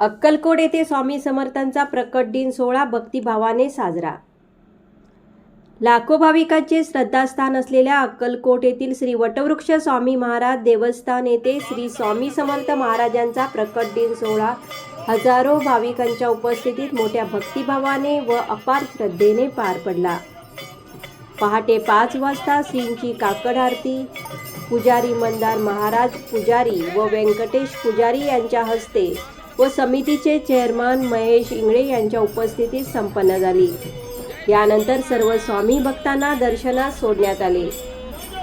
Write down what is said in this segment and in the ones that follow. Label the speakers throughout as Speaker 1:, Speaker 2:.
Speaker 1: अक्कलकोट येथे स्वामी समर्थांचा प्रकट दिन सोहळा भक्तिभावाने साजरा. लाखो भाविकांचे श्रद्धास्थान असलेल्या अक्कलकोट येथील श्री वटवृक्ष स्वामी महाराज देवस्थान येथे श्री स्वामी समर्थ महाराजांचा प्रकट दिन सोहळा हजारो भाविकांच्या उपस्थितीत मोठ्या भक्तिभावाने व अपार श्रद्धेने पार पडला. पहाटे पाच वाजता श्रींची काकड आरती पुजारी मंदार महाराज पुजारी व व्यंकटेश पुजारी यांच्या हस्ते व समितीचे चेअरमन महेश इंगळे यांच्या उपस्थितीत संपन्न झाली. यानंतर सर्व स्वामी भक्तांना दर्शनास सोडण्यात आले.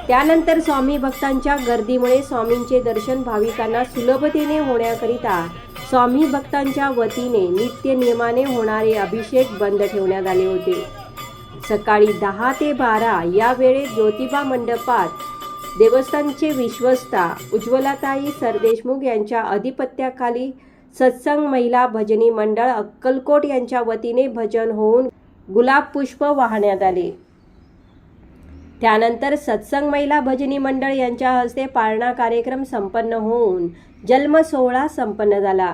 Speaker 1: त्यानंतर स्वामी भक्तांच्या गर्दीमुळे स्वामींचे दर्शन भाविकांना सुलभतेने होण्याकरिता स्वामी भक्तांच्या वतीने नित्य नियमाने होणारे अभिषेक बंद ठेवण्यात आले होते. सकाळी दहा ते बारा या वेळेत ज्योतिबा मंडपात देवस्थानचे विश्वस्ता उज्ज्वलाताई सरदेशमुख यांच्या अधिपत्याखाली सत्संग महिला भजनी मंडळ अक्कलकोट यांच्या वतीने भजन होऊन गुलाब पुष्प वाहण्यात आले. त्यानंतर सत्संग महिला भजनी मंडळ यांच्या हस्ते पाळणा कार्यक्रम संपन्न होऊन जन्म सोहळा संपन्न झाला.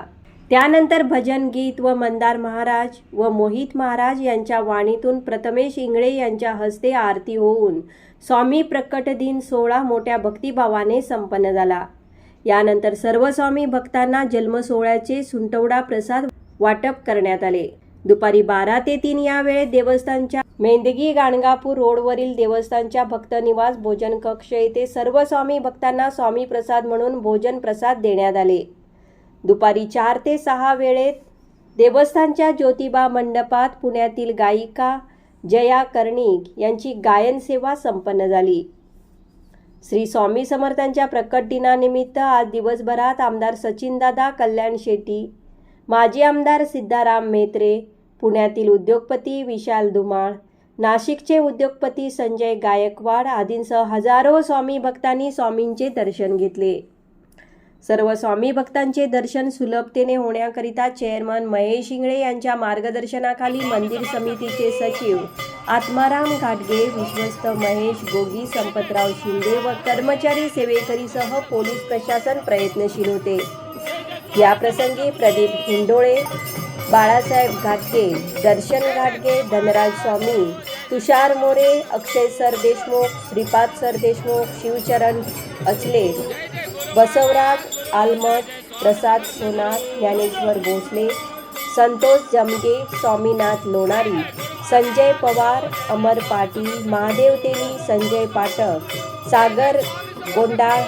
Speaker 1: त्यानंतर भजन गीत व मंदार महाराज व मोहित महाराज यांच्या वाणीतून प्रथमेश इंगळे यांच्या हस्ते आरती होऊन स्वामी प्रकट दिन सोहळा मोठ्या भक्तिभावाने संपन्न झाला. यानंतर सर्व स्वामी भक्तांना जन्मसोहळ्याचे सुंटवडा प्रसाद वाटप करण्यात आले. दुपारी बारा ते तीन या वेळेत देवस्थानच्या मेंदगी गाणगापूर रोडवरील देवस्थानच्या भक्तनिवास भोजन कक्ष येथे सर्व स्वामी भक्तांना स्वामी प्रसाद म्हणून भोजन प्रसाद देण्यात आले. दुपारी चार ते सहा वेळेत देवस्थानच्या ज्योतिबा मंडपात पुण्यातील गायिका जया कर्णिक यांची गायन सेवा संपन्न झाली. श्री स्वामी समर्थांच्या प्रकट दिनानिमित्त आज दिवसभरात आमदार सचिनदादा कल्याण शेट्टी माजी आमदार सिद्धाराम म्हेत्रे पुण्यातील उद्योगपती विशाल धुमाळ नाशिकचे उद्योगपती संजय गायकवाड आदींसह हजारो स्वामी भक्तांनी स्वामींचे दर्शन घेतले. सर्व स्वामी भक्तांचे दर्शन सुलभतेने होण्याकरिता चेअरमन महेश इंगळे यांच्या मार्गदर्शनाखाली मंदिर समितीचे सचिव आत्माराम घाटगे विश्वस्त महेश गोगी संपतराव शिंदे व कर्मचारी सेवेकरीसह पोलीस प्रशासन प्रयत्नशील होते. या प्रसंगी प्रदीप हिंडोळे बाळासाहेब घाटगे दर्शन घाटगे धनराज स्वामी तुषार मोरे अक्षय सर देशमुख श्रीपाद सर देशमुख शिवचरण अचले बसवराज आलमट प्रसाद सोनार ज्ञानेश्वर भोसले संतोष जमगे स्वामीनाथ लोणारी संजय पवार अमर पाटील महादेव तेली संजय पाठक सागर गोंडाळ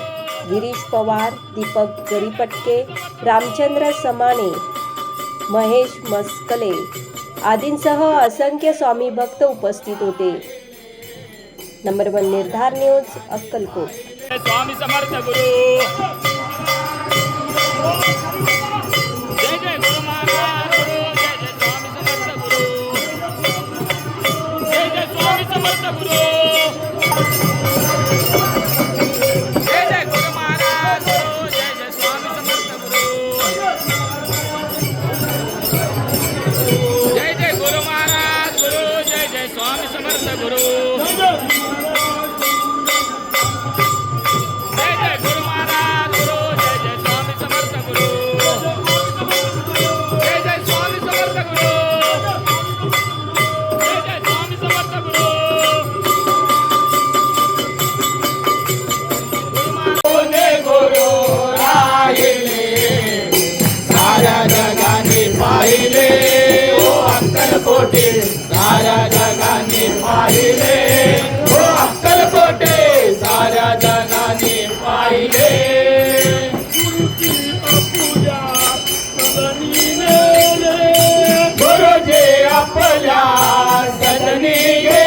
Speaker 1: गिरीश पवार दीपक गरीपटके रामचंद्र समाने महेश मस्कले आदींसह असंख्य स्वामी भक्त उपस्थित होते. Number one Nirdhar news Akkalkot.
Speaker 2: Swami Samarth गुरु. स्वामी समर्थ गुरु
Speaker 3: आपल्या सदनी